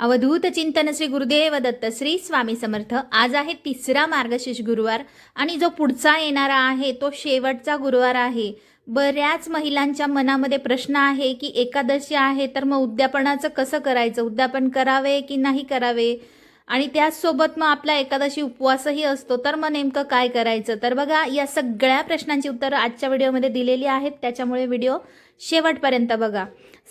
अवधूत चिंतन श्री गुरुदेव दत्त श्री स्वामी समर्थ. आज आहे तिसरा मार्गशीर्ष गुरुवार आणि जो पुढचा येणारा आहे तो शेवटचा गुरुवार आहे. बऱ्याच महिलांच्या मनामध्ये प्रश्न आहे की एकादशी आहे तर मग उद्यापनाचं कसं करायचं? उद्यापन करावे की नाही करावे? आणि त्याचसोबत मग आपला एकादशी उपवासही असतो तर मग नेमकं काय करायचं? तर बघा या सगळ्या प्रश्नांची उत्तरं आजच्या व्हिडिओमध्ये दिलेली आहेत. त्याच्यामुळे व्हिडिओ शेवटपर्यंत बघा.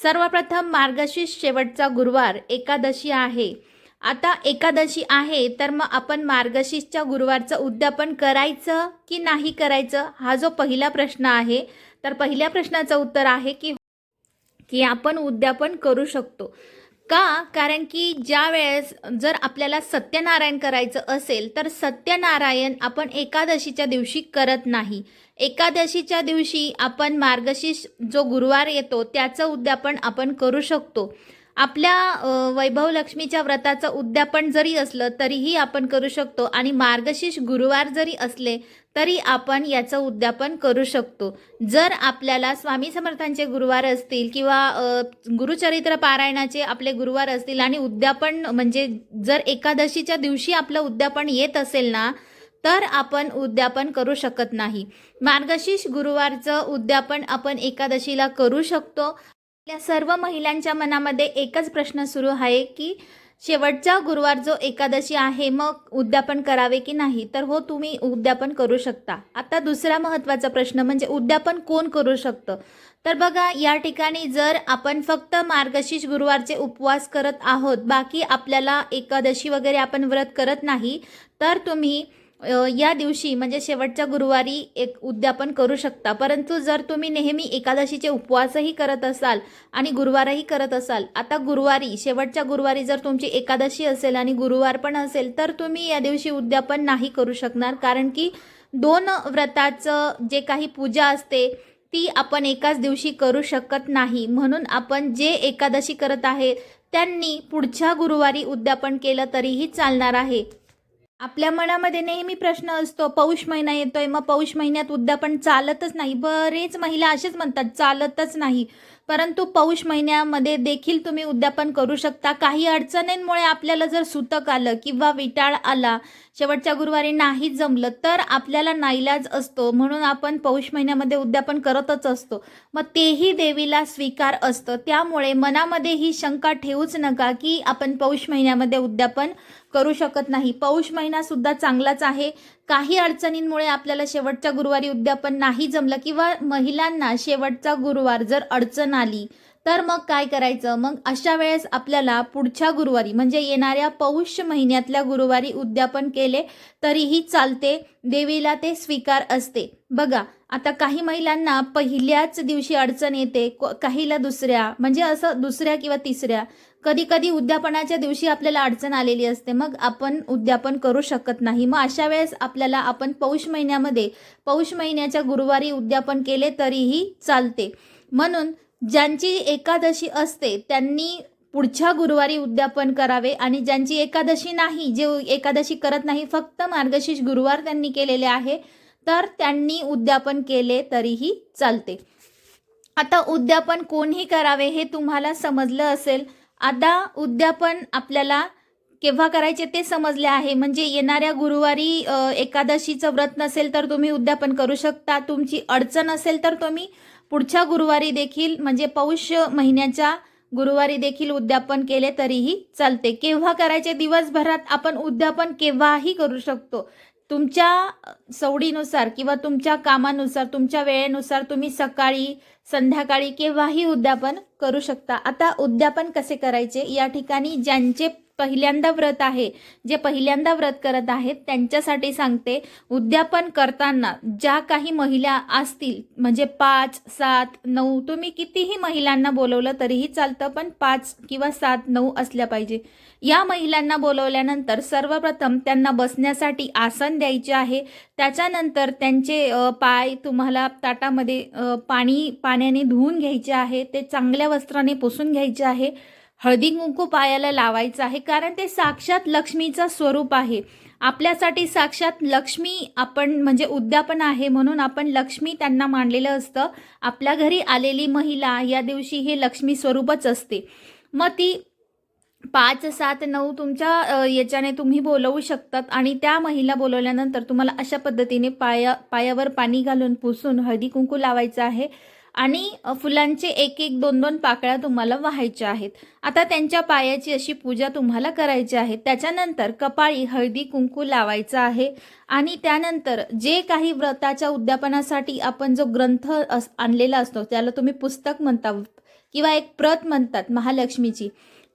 सर्वप्रथम मार्गशीर्ष शेवटचा गुरुवार एकादशी आहे. आता एकादशी आहे तर मग आपण मार्गशीर्षच्या गुरुवारचं उद्यापन करायचं की नाही करायचं? हा जो पहिला प्रश्न आहे तर पहिल्या प्रश्नाचं उत्तर आहे की की आपण उद्यापन करू शकतो. का? कारण की ज्या वेळेस जर आपल्याला सत्यनारायण करायचं असेल तर सत्यनारायण आपण एकादशीच्या दिवशी करत नाही. एकादशीच्या दिवशी आपण मार्गशीर्ष जो गुरुवार येतो त्याचं उद्यापन आपण करू शकतो. आपल्या वैभव लक्ष्मीच्या व्रताचं उद्यापन जरी असलं तरीही आपण करू शकतो. आणि मार्गशीर्ष गुरुवार जरी असले तरी आपण याचं उद्यापन करू शकतो. जर आपल्याला स्वामी समर्थांचे गुरुवार असतील किंवा गुरुचरित्र पारायणाचे आपले गुरुवार असतील आणि उद्यापन म्हणजे जर एकादशीच्या दिवशी आपलं उद्यापन येत असेल ना तर आपण उद्यापन करू शकत नाही. मार्गशीर्ष गुरुवारचं उद्यापन आपण एकादशीला करू शकतो. या सर्व महिलांच्या मनामध्ये एकच प्रश्न सुरू आहे की शेवटचा गुरुवार जो एकादशी आहे मग उद्यापन करावे की नाही? तर हो तुम्ही उद्यापन करू शकता. आता दुसरा महत्त्वाचा प्रश्न म्हणजे उद्यापन कोण करू शकतं? तर बघा या ठिकाणी जर आपण फक्त मार्गशीर्ष गुरुवारचे उपवास करत आहोत बाकी आपल्याला एकादशी वगैरे आपण व्रत करत नाही तर तुम्ही या दिवशी म्हणजे शेवटच्या गुरुवारी एक उद्यापन करू शकता. परंतु जर तुम्ही नेहमी एकादशीचे उपवासही करत असाल आणि गुरुवारही करत असाल आता गुरुवारी शेवटच्या गुरुवारी जर तुमची एकादशी असेल आणि गुरुवार पण असेल तर तुम्ही या दिवशी उद्यापन नाही करू शकणार. कारण की दोन व्रताचं जे काही पूजा असते ती आपण एकाच दिवशी करू शकत नाही. म्हणून आपण जे एकादशी करत आहे त्यांनी पुढच्या गुरुवारी उद्यापन केलं तरीही चालणार आहे. आपल्या मनामध्ये नेहमी प्रश्न असतो पौष महिना येतोय. मग पौष महिन्यात उद्यापन चालतच नाही. बरेच महिला असेच म्हणतात चालतच नाही. परंतु पौष महिन्यामध्ये देखील तुम्ही उद्यापन करू शकता. काही अडचणींमुळे आपल्याला जर सुतक आलं किंवा विटाळ आला शेवटच्या गुरुवारी नाही जमलं तर आपल्याला नाईलाज असतो. म्हणून आपण पौष महिन्यामध्ये उद्यापन करतच असतो. मग तेही देवीला स्वीकार असतं. त्यामुळे मनामध्ये ही शंका ठेवूच नका की आपण पौष महिन्यामध्ये उद्यापन करू शकत नाही. पौष महिना सुद्धा चांगलाच आहे. काही अडचणींमुळे आपल्याला शेवटच्या गुरुवारी उद्यापन नाही जमलं किंवा महिलांना शेवटचा गुरुवार जर अडचण आली तर मग काय करायचं? मग अशा वेळेस आपल्याला पुढच्या गुरुवारी म्हणजे येणाऱ्या पौष महिन्यातल्या गुरुवारी उद्यापन केले तरीही चालते. देवीला ते स्वीकार असते. बघा आता काही महिलांना पहिल्याच दिवशी अडचण येते काहीला दुसऱ्या म्हणजे असं दुसऱ्या किंवा तिसऱ्या. कधी कधी उद्यापनाच्या दिवशी आपल्याला अडचण आलेली असते. मग आपण उद्यापन करू शकत नाही. मग अशा वेळेस आपल्याला आपण पौष महिन्यामध्ये पौष महिन्याच्या गुरुवारी उद्यापन केले तरीही चालते. म्हणून ज्यांची एकादशी असते त्यांनी पुढच्या गुरुवारी उद्यापन करावे आणि ज्यांची एकादशी नाही जे एकादशी करत नाही फक्त मार्गशीर्ष गुरुवार त्यांनी केलेले आहे तर त्यांनी उद्यापन केले तरीही चालते. आता उद्यापन कोणही करावे हे तुम्हाला समजलं असेल आता उद्यापन आपल्याला केव्हा करायचे ते समजले आहे. म्हणजे येणाऱ्या गुरुवारी एकादशीचं व्रत नसेल तर तुम्ही उद्यापन करू शकता. तुमची अडचण असेल तर तुम्ही पुढच्या गुरुवारी देखील म्हणजे पौष महिन्याच्या गुरुवारी देखील उद्यापन केले तरीही चालते. केव्हा करायचे दिवसभरात आपण उद्यापन केव्हाही करू शकतो. तुमच्या सवडीनुसार किंवा तुमच्या कामानुसार तुमच्या वेळेनुसार तुम्ही सकाळी संध्याकाळी केव्हाही उद्यापन करू शकता. आता उद्यापन कसे करायचे? या ठिकाणी ज्यांचे पहिल्यांदा व्रत आहे. जे पहिल्यांदा व्रत करत आहेत त्यांच्यासाठी सांगते उद्यापन करताना ज्या काही महिला असतील म्हणजे पाच सात नऊ तुम्ही कितीही महिलांना बोलवलं तरीही चालतं पण पाच किंवा सात नऊ असल्या पाहिजे. या महिलांना बोलवल्यानंतर सर्वप्रथम त्यांना बसण्यासाठी आसन द्यायचे आहे. त्याच्यानंतर त्यांचे पाय तुम्हाला ताटामध्ये पाणी पाण्याने धुवून घ्यायचे आहे. ते चांगल्या वस्त्राने पुसून घ्यायचे आहे. हळदी कुंकू पायाला लावायचं आहे कारण ते साक्षात लक्ष्मीचं स्वरूप आहे. आपल्यासाठी साक्षात लक्ष्मी आपण म्हणजे उद्यापन आहे म्हणून आपण लक्ष्मी त्यांना मानलेलं असतं. आपल्या घरी आलेली महिला या दिवशी हे लक्ष्मी स्वरूपच असते. मग ती पाच सात नऊ तुमच्या याच्याने तुम्ही बोलवू शकतात आणि त्या महिला बोलवल्यानंतर तुम्हाला अशा पद्धतीने पाया पायावर पाणी घालून पुसून हळदी कुंकू लावायचं आहे. आणि फुलांचे एक एक दोन दोन पाकळ्या तुम्हाला व्हायच्या आहेत. आता त्यांच्या पायाची अशी पूजा तुम्हाला करायची आहे. त्याच्यानंतर कपाळी हळदी कुंकू लावायचं आहे. आणि त्यानंतर जे काही व्रताच्या उद्यापनासाठी आपण जो ग्रंथ अस आणलेला असतो त्याला तुम्ही पुस्तक म्हणता किंवा एक प्रत म्हणतात महालक्ष्मीची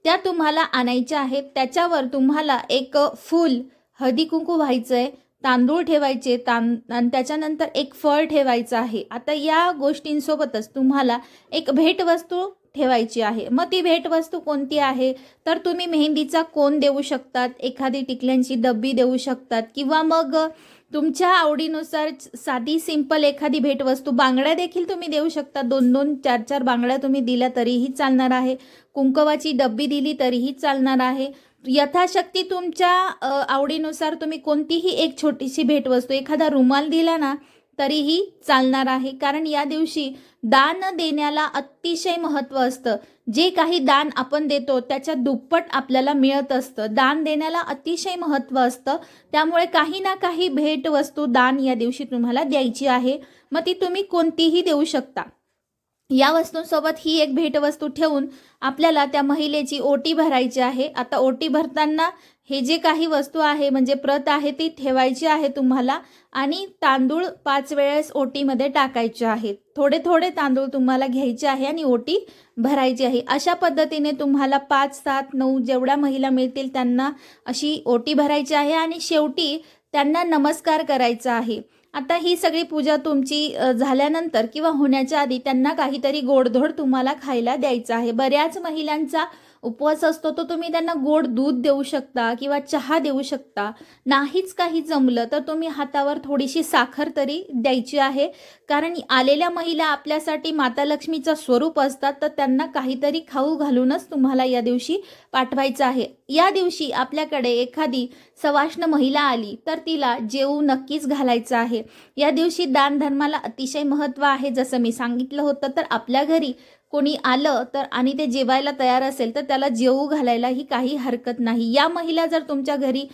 त्या तुम्हाला आणायच्या आहेत. त्याच्यावर तुम्हाला एक फूल हळदी कुंकू व्हायचं आहे तांदूळ ठेवायचे तां आणि त्याच्यानंतर एक फळ ठेवायचं आहे. आता या गोष्टींसोबतच तुम्हाला एक भेटवस्तू ठेवायची आहे. मग ती भेटवस्तू कोणती आहे? तर तुम्ही मेहंदीचा कोण देऊ शकतात एखादी टिकल्यांची डब्बी देऊ शकतात किंवा मग तुमच्या आवडीनुसार साधी सिंपल एखादी भेटवस्तू बांगड्या देखील तुम्ही देऊ शकता. दोन दोन चार चार बांगड्या तुम्ही दिल्या तरीही चालणार आहे. कुंकवाची डब्बी दिली तरीही चालणार आहे. यथाशक्ती तुमच्या आवडीनुसार तुम्ही कोणतीही एक छोटीशी भेटवस्तू एखादा रुमाल दिला ना तरीही चालणार आहे. कारण या दिवशी दान देण्याला अतिशय महत्त्व असतं. जे काही दान आपण देतो त्याच्या दुप्पट आपल्याला मिळत असतं. दान देण्याला अतिशय महत्त्व असतं. त्यामुळे काही ना काही भेटवस्तू दान या दिवशी तुम्हाला द्यायची आहे. मग ती तुम्ही कोणतीही देऊ शकता. या वस्तूंसोबत ही एक भेटवस्तू ठेवून आपल्याला त्या महिलेची ओटी भरायची आहे. आता ओटी भरताना हे जे काही वस्तू आहे म्हणजे प्रत आहे ती ठेवायची आहे तुम्हाला आणि तांदूळ पाच वेळेस ओटीमध्ये टाकायचे आहेत. थोडे थोडे तांदूळ तुम्हाला घ्यायचे आहे आणि ओटी भरायची आहे. अशा पद्धतीने तुम्हाला पाच सात नऊ जेवढ्या महिला मिळतील त्यांना अशी ओटी भरायची आहे आणि शेवटी त्यांना नमस्कार करायचा आहे. आता ही सगळी पूजा तुमची झाल्यानंतर किंवा होण्याच्या आधी त्यांना काहीतरी गोडधोड तुम्हाला खायला द्यायचं आहे. बऱ्याच महिलांचा उपवास असतो तो तुम्ही त्यांना गोड दूध देऊ शकता किंवा चहा देऊ शकता. नाहीच काही जमलं तर तुम्ही हातावर थोडीशी साखर तरी द्यायची आहे. कारण आलेल्या महिला आपल्यासाठी माता लक्ष्मीचं स्वरूप असतात तर त्यांना काहीतरी खाऊ घालूनच तुम्हाला या दिवशी पाठवायचं आहे. या दिवशी आपल्याकडे एखादी सवाष्ण महिला आली तर तिला जेवू नक्कीच घालायचं आहे. या दिवशी दानधर्माला अतिशय महत्त्व आहे. जसं मी सांगितलं होतं तर आपल्या घरी कोणी आलं तर आणि ते जेवायला तयार असेल तर त्याला जेवू घालायलाही काही हरकत नाही. या महिला जर तुमच्या घरी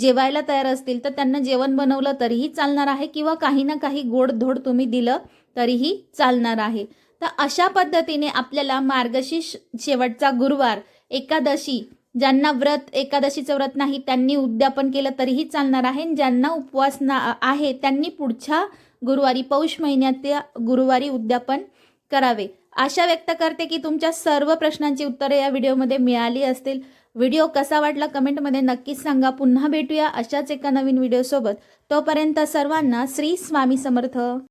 जेवायला तयार असतील तर त्यांना जेवण बनवलं तरीही चालणार आहे किंवा काही ना काही गोडधोड तुम्ही दिलं तरीही चालणार आहे. तर अशा पद्धतीने आपल्याला मार्गशीर्ष शेवटचा गुरुवार एकादशी ज्यांना व्रत एकादशीचं व्रत नाही त्यांनी उद्यापन केलं तरीही चालणार आहे. आणि ज्यांना उपवास ना आहे त्यांनी पुढच्या गुरुवारी पौष महिन्याच्या गुरुवारी उद्यापन करावे. आशा व्यक्त करते की तुमच्या सर्व प्रश्नांची उत्तरे या व्हिडिओमध्ये मिळाली असतील. व्हिडिओ कसा वाटला कमेंटमध्ये नक्कीच सांगा. पुन्हा भेटूया अशाच एका नवीन व्हिडिओसोबत. तोपर्यंत सर्वांना श्री स्वामी समर्थ.